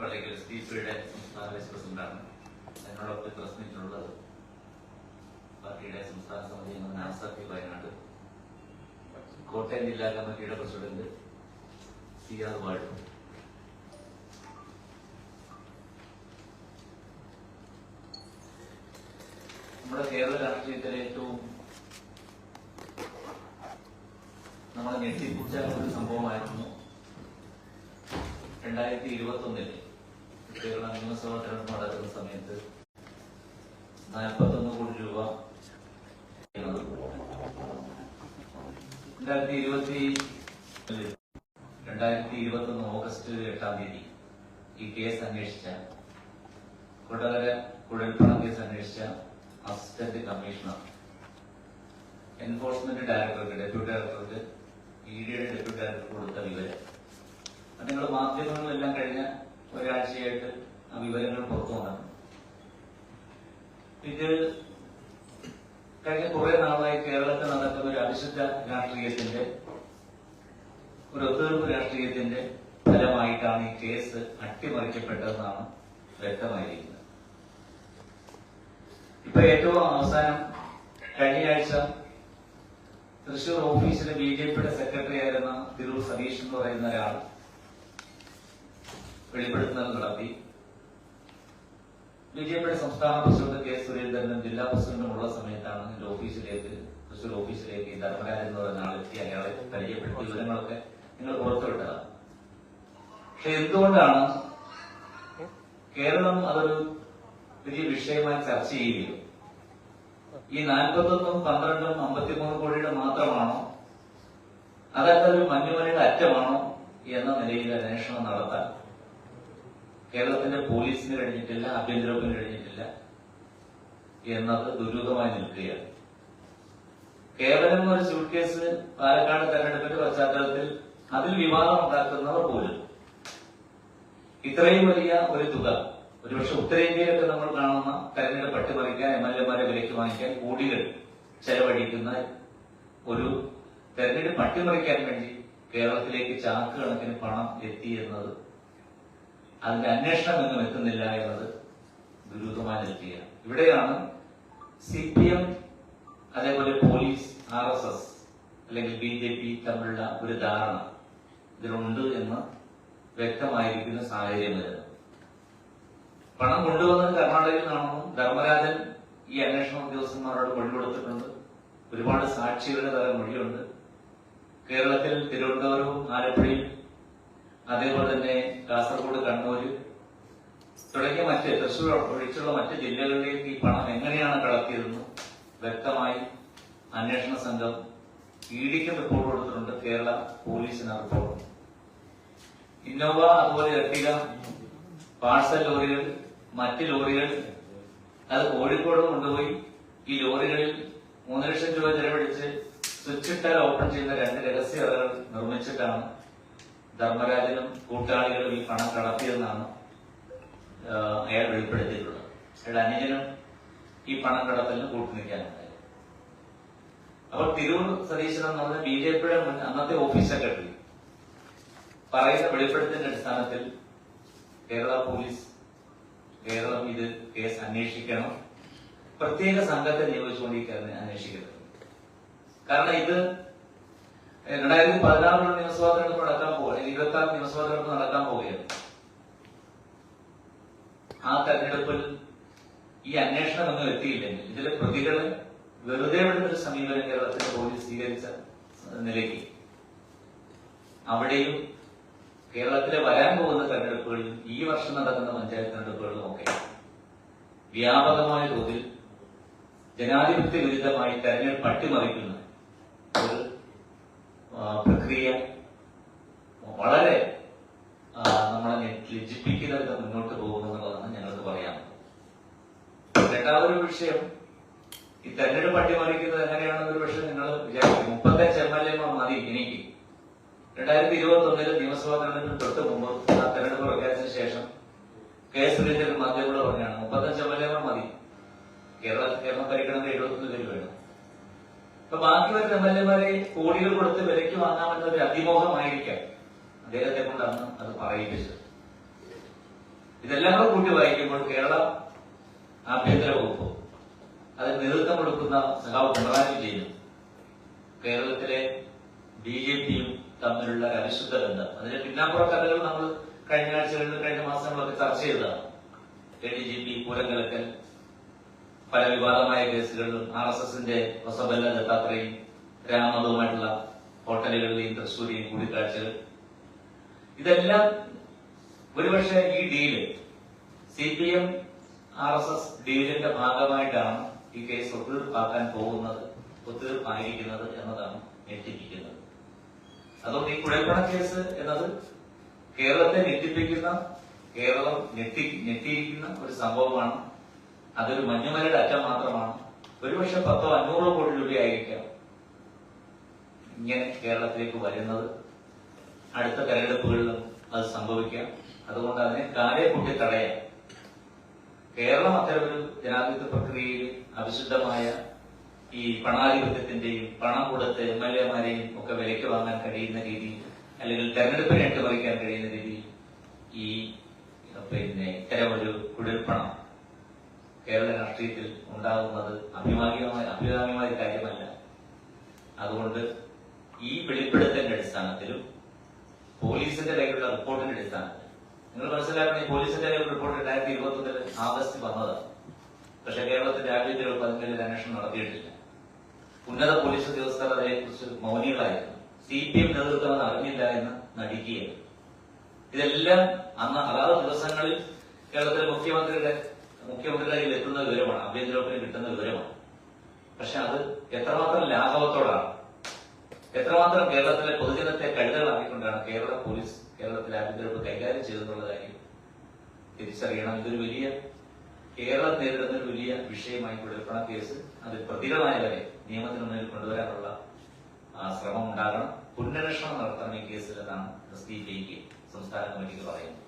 പള്ളിക്കൽ സ്റ്റീഫയുടെ സംസ്ഥാന വൈസ് പ്രസിഡന്റാണ് എന്നോടൊപ്പം പ്രസ് മീറ്റിലുള്ളത് പാർട്ടിയുടെ സംസ്ഥാന സമിതി അംഗം പി വയനാട്. കോട്ടയം ജില്ലാ കമ്മിറ്റിയുടെ പ്രസിഡന്റ് സി ആർ വാഴു. നമ്മുടെ കേരള രാഷ്ട്രീയത്തിലെ ഏറ്റവും നമ്മളെ ഞെട്ടിപ്പിച്ച ഒരു സംഭവമായിരുന്നു രണ്ടായിരത്തി ഇരുപത്തി ഒന്നിൽ കേരള നിയമസഭാ തെരഞ്ഞെടുപ്പ് നടക്കുന്ന സമയത്ത് നാൽപ്പത്തൊന്ന് കോടി രൂപ രണ്ടായിരത്തി ഇരുപത്തി രണ്ടായിരത്തി ഇരുപത്തി ഒന്ന് ഓഗസ്റ്റ് എട്ടാം തീയതി ഈ കേസ് അന്വേഷിച്ച കൊടകര കുഴൽപ്പണം കേസ് അന്വേഷിച്ച അസിസ്റ്റന്റ് കമ്മീഷണർ എൻഫോഴ്സ്മെന്റ് ഡയറക്ടർക്ക് ഡെപ്യൂട്ടി ഡയറക്ടർക്ക് ഇ ഡിയുടെ ഡെപ്യൂട്ടി ഡയറക്ടർക്ക് കൊടുത്ത വിവരം. അത് നിങ്ങൾ മാധ്യമങ്ങളെല്ലാം കഴിഞ്ഞ ഒരാഴ്ചയായിട്ട് ആ വിവരങ്ങൾ പുറത്തു വന്നു. ഇത് കഴിഞ്ഞ കുറെ നാളായി കേരളത്തിൽ നടക്കുന്ന ഒരു അവിശുദ്ധ രാഷ്ട്രീയത്തിന്റെ ഒരു ഒത്തുതീർപ്പ് രാഷ്ട്രീയത്തിന്റെ ഫലമായിട്ടാണ് ഈ കേസ് അട്ടിമറിക്കപ്പെട്ടതെന്നാണ് വ്യക്തമായിരിക്കുന്നത്. ഇപ്പൊ ഏറ്റവും അവസാനം കഴിഞ്ഞ ആഴ്ച തൃശൂർ ഓഫീസിലെ ബി ജെ പിയുടെ സെക്രട്ടറി ആയിരുന്ന തിരൂർ സതീഷ് എന്ന് പറയുന്ന ഒരാൾ വെളിപ്പെടുത്തുന്നത് നടത്തി പിയുടെ സംസ്ഥാന പ്രസിഡന്റ് കെ സുരേന്ദ്രനും ജില്ലാ പ്രസിഡന്റും ഉള്ള സമയത്താണ് എന്റെ ഓഫീസിലേക്ക് തൃശൂർ ഓഫീസിലേക്ക് ധർമ്മരാജൻ എന്ന് പറയുന്ന ആളെത്തി അയാളെ പരിചയപ്പെടുത്തി വിവരങ്ങളൊക്കെ നിങ്ങൾ പുറത്തുവിട്ടതാണ്. പക്ഷെ എന്തുകൊണ്ടാണ് കേരളം അതൊരു വലിയ വിഷയമായി ചർച്ച ചെയ്യുകയും ഈ നാൽപ്പത്തൊന്നും പന്ത്രണ്ടും അമ്പത്തിമൂന്ന് കോടിയുടെ മാത്രമാണോ അതായത് ഒരു മഞ്ഞുമലയുടെ അറ്റമാണോ എന്ന നിലയിൽ അന്വേഷണം നടത്താൻ കേരളത്തിന്റെ പോലീസിന് കഴിഞ്ഞിട്ടില്ല ആഭ്യന്തര വകുപ്പിന് കഴിഞ്ഞിട്ടില്ല എന്നത് ദുരൂഹമായി നിൽക്കുകയാണ്. കേവലം ഒരു സ്യൂട്ട് കേസ് പാലക്കാട് തെരഞ്ഞെടുപ്പിന്റെ പശ്ചാത്തലത്തിൽ അതിൽ വിവാദം ഉണ്ടാക്കുന്നവർ പോലും. ഇത്രയും വലിയ ഒരു തുക ഒരുപക്ഷെ ഉത്തരേന്ത്യയിലൊക്കെ നമ്മൾ കാണുന്ന തെരഞ്ഞെടുപ്പ് അട്ടിമറിക്കാൻ എം എൽ എമാരെ വിലയ്ക്ക് വാങ്ങിക്കാൻ കോടികൾ ചെലവഴിക്കുന്ന ഒരു തെരഞ്ഞെടുപ്പ് അട്ടിമറിക്കാൻ വേണ്ടി കേരളത്തിലേക്ക് ചാക്ക് കണക്കിന് പണം എത്തി എന്നത് അതിന്റെ അന്വേഷണം എങ്ങും എത്തുന്നില്ല എന്നത് ദുരൂഹമായി നിൽക്കുകയാണ് ഇവിടെയാണ് സി പി എം അതേപോലെ പോലീസ് ആർ എസ് എസ് അല്ലെങ്കിൽ ബി ജെ പി തമ്മിലുള്ള ഒരു ധാരണ ഇതിലുണ്ട് എന്ന് വ്യക്തമായിരിക്കുന്ന സാഹചര്യം വരുന്നത് പണം കൊണ്ടുവന്നത് കർണാടകയിൽ നിന്നാണെന്നും ധർമ്മരാജൻ ഈ അന്വേഷണ ഉദ്യോഗസ്ഥന്മാരോട് മൊഴി കൊടുത്തിട്ടുണ്ട്. ഒരുപാട് സാക്ഷികളുടെ തരം മൊഴിയുണ്ട്. കേരളത്തിൽ തിരുവനന്തപുരവും ആലപ്പുഴയും അതേപോലെ തന്നെ കാസർഗോഡ് കണ്ണൂര്. തുടങ്ങിയ മറ്റ് തൃശൂർ ഒഴിച്ചുള്ള മറ്റ് ജില്ലകളിലേക്ക് ഈ പണം എങ്ങനെയാണ് കടത്തിയതെന്ന് വ്യക്തമായി അന്വേഷണ സംഘം ഇ ഡിക്ക് റിപ്പോർട്ട് കൊടുത്തിട്ടുണ്ട് കേരള പോലീസിന് റിപ്പോർട്ട് ഇന്നോവ അതുപോലെ എർട്ടിക പാഴ്സൽ ലോറികൾ മറ്റ് ലോറികൾ അത് കോഴിക്കോട് കൊണ്ടുപോയി ഈ ലോറികളിൽ മൂന്ന് ലക്ഷം രൂപ ചെലവഴിച്ച് സ്വിച്ച് ഇട്ടാൽ ഓപ്പൺ ചെയ്യുന്ന രണ്ട് രഹസ്യ നിർമ്മിച്ചിട്ടാണ് ധർമ്മരാജനും കൂട്ടാളികളും ഈ പണം കടത്തിയെന്നാണ് അയാൾ വെളിപ്പെടുത്തിയിട്ടുള്ളത്. അയാളുടെ അനുജനും ഈ പണം കടത്തലിന് കൂട്ടുനിൽക്കാനുണ്ടായി. അപ്പോൾ തിരൂർ സതീശൻ എന്ന് പറഞ്ഞ ബി ജെ പിയുടെ മുൻ അന്നത്തെ ഓഫീസ് സെക്രട്ടറി പറയുന്ന വെളിപ്പെടുത്തിന്റെ അടിസ്ഥാനത്തിൽ കേരള പോലീസ് കേരളം ഇത് കേസ് അന്വേഷിക്കണം. പ്രത്യേക സംഘത്തെ നിയോഗിച്ചുകൊണ്ട് ഈ കേസ് അന്വേഷിക്കുന്നത് കാരണം ഇത് രണ്ടായിരത്തി പതിനാറിലുള്ള നിയമസഭാ തെരഞ്ഞെടുപ്പ് നടക്കാൻ പോകുക ഇരുപത്തി ആറ് നിയമസഭാ തെരഞ്ഞെടുപ്പ് നടക്കാൻ പോവുകയാണ്. ആ തെരഞ്ഞെടുപ്പിൽ ഈ അന്വേഷണം ഒന്നും എത്തിയില്ലെങ്കിൽ ഇതിലെ പ്രതികളെ വെറുതെ വിടുന്നൊരു സമീപനം കേരളത്തിന്റെ പോലീസ് സ്വീകരിച്ച നിലയ്ക്ക് അവിടെയും കേരളത്തിലെ വരാൻ പോകുന്ന തെരഞ്ഞെടുപ്പുകളിലും ഈ വർഷം നടക്കുന്ന പഞ്ചായത്ത് തെരഞ്ഞെടുപ്പുകളിലും ഒക്കെ വ്യാപകമായ തോതിൽ ജനാധിപത്യ വിരുദ്ധമായി തെരഞ്ഞെടുപ്പ് അട്ടിമറിക്കുന്ന ഒരു പ്രക്രിയ വളരെ നമ്മളെ ലജിപ്പിക്കുന്ന വിധം മുന്നോട്ട് പോകുമെന്നുള്ളതാണ് ഞങ്ങൾക്ക് പറയാനുള്ളത് രണ്ടാമതൊരു വിഷയം ഈ തെരഞ്ഞെടുപ്പ് അട്ടിമറിക്കുന്നത് എങ്ങനെയാണെന്ന് ഒരു പക്ഷേ നിങ്ങൾ വിചാരിക്കും. മുപ്പത്തഞ്ച് എം എൽ എമാർ മതി എനിക്ക്. രണ്ടായിരത്തി ഇരുപത്തി ഒന്നിലെ നിയമസഭാ തെരഞ്ഞെടുപ്പിന് തൊട്ട് മുമ്പ് ആ തെരഞ്ഞെടുപ്പ് പ്രഖ്യാപിച്ചതിന് ശേഷം കെ സുരേന്ദ്രൻ മാധ്യമങ്ങളോട് പറഞ്ഞാണ് മുപ്പത്തഞ്ച് എം എൽ എമാർ മതി കേരള കേരളം ഭരിക്കണമെങ്കിൽ എഴുപത്തൊന്ന് പേര് വേണം അപ്പൊ ബാക്കി എം എൽ എമാരെ കോടികൾ കൊടുത്ത് വിലയ്ക്ക് വാങ്ങാമെന്നൊരു അതിമോഹമായിരിക്കാം. അദ്ദേഹത്തെ കൊണ്ടാണ് അത് പറയിപ്പിച്ചത്. ഇതെല്ലാം കൂടെ കൂട്ടി വായിക്കുമ്പോൾ കേരള ആഭ്യന്തര വകുപ്പ് അതിന് നേതൃത്വം കൊടുക്കുന്ന സഖാവ് പിണറായി വിജയനും കേരളത്തിലെ ബി ജെ പിയും തമ്മിലുള്ള അവിശുദ്ധ ബന്ധം. അതിന്റെ പിന്നാമ്പുറ കഥകൾ നമ്മൾ കഴിഞ്ഞ ആഴ്ചകളിലും കഴിഞ്ഞ മാസങ്ങളൊക്കെ ചർച്ച ചെയ്തതാണ്. എ ഡി ജി പി പൂരങ്കലക്കൽ പല വിവാദമായ കേസുകളിലും ആർ എസ് എസിന്റെ വസബല്ല ദത്താത്രയും രാമതവുമായിട്ടുള്ള ഹോട്ടലുകളിലെയും തൃശ്ശൂരെയും കൂടിക്കാഴ്ചകൾ. ഇതെല്ലാം ഒരുപക്ഷെ ഈ deal C P M R S S ഡീലിന്റെ ഭാഗമായിട്ടാണ് ഈ കേസ് ഒത്തുതീർപ്പാക്കാൻ പോകുന്നത് ഒത്തുതീർപ്പായിരിക്കുന്നത് എന്നതാണ് ഞെട്ടിപ്പിക്കുന്നത്. അതുകൊണ്ട് ഈ കുഴൽപ്പണ കേസ് എന്നത് കേരളത്തെ ഞെട്ടിപ്പിക്കുന്ന കേരളം ഞെട്ടി ഞെട്ടിയിരിക്കുന്ന ഒരു സംഭവമാണ് അതൊരു മഞ്ഞുമലയുടെ അറ്റം മാത്രമാണ്. ഒരുപക്ഷെ പത്തോ അഞ്ഞൂറോ കോടി രൂപയായിരിക്കാം ഇങ്ങനെ കേരളത്തിലേക്ക് വരുന്നത്. അടുത്ത തെരഞ്ഞെടുപ്പുകളിലും അത് സംഭവിക്കാം. അതുകൊണ്ട് അതിനെ കാലെ കൂട്ടി തടയാം കേരളം അത്തരമൊരു ജനാധിപത്യ പ്രക്രിയയിൽ അവിശുദ്ധമായ ഈ പണാധിപത്യത്തിന്റെയും പണം കൊടുത്ത് എം എൽ എമാരെയും ഒക്കെ വിലയ്ക്ക് വാങ്ങാൻ കഴിയുന്ന രീതിയിൽ അല്ലെങ്കിൽ തെരഞ്ഞെടുപ്പിനെ അട്ടിമറിക്കാൻ കഴിയുന്ന രീതിയിൽ ഈ പിന്നെ ഇത്തരം ഒരു കുടിൽപ്പണം കേരള രാഷ്ട്രീയത്തിൽ ഉണ്ടാകുന്നത് അഭിമാനികമായ അഭികാമ്യമായ കാര്യമല്ല. അതുകൊണ്ട് ഈ വെളിപ്പെടുത്തലിന്റെ അടിസ്ഥാനത്തിലും പോലീസിന്റെ കയ്യിലുള്ള റിപ്പോർട്ടിന്റെ അടിസ്ഥാനത്തിൽ നിങ്ങൾ മനസ്സിലാക്കുന്ന പോലീസിന്റെ കയ്യിലുള്ള റിപ്പോർട്ട് രണ്ടായിരത്തി ഇരുപത്തി ഒന്നിൽ ആഗസ്റ്റ് വന്നതാണ് പക്ഷെ കേരളത്തിന്റെ ആഭ്യന്തര ഒരു അന്വേഷണം നടത്തിയിട്ടില്ല. ഉന്നത പോലീസ് ഉദ്യോഗസ്ഥർ അതേക്കുറിച്ച് മൗനികളായിരുന്നു. സി പി എം നേതൃത്വം അത് അറിഞ്ഞില്ല എന്ന് നടിക്കുകയാണ് ഇതെല്ലാം അന്ന് അതാത് ദിവസങ്ങളിൽ കേരളത്തിലെ മുഖ്യമന്ത്രിയുടെ മുഖ്യമന്ത്രിയുടെ എത്തുന്ന വിവരമാണ് ആഭ്യന്തര കിട്ടുന്ന വിവരമാണ്. പക്ഷെ അത് എത്രമാത്രം ലാഘവത്തോടാണ്. എത്രമാത്രം കേരളത്തിലെ പൊതുജനത്തെ കഴുതകളാക്കിക്കൊണ്ടാണ് കേരള പോലീസ് കേരളത്തിലെ ആഭ്യന്തര കൈകാര്യം ചെയ്തെന്നുള്ള കാര്യം തിരിച്ചറിയണം. ഇതൊരു വലിയ കേരളം നേരിടുന്ന ഒരു വലിയ വിഷയമായി കുഴൽപ്പണ കേസ് അതിൽ പ്രതികളായവരെ നിയമത്തിന് മുന്നിൽ കൊണ്ടുവരാനുള്ള ശ്രമം ഉണ്ടാകണം. പുനരന്വേഷണം നടത്തണം ഈ കേസിലെന്നാണ് എസ് ഡി സംസ്ഥാന കമ്മിറ്റിക്ക് പറയുന്നത്.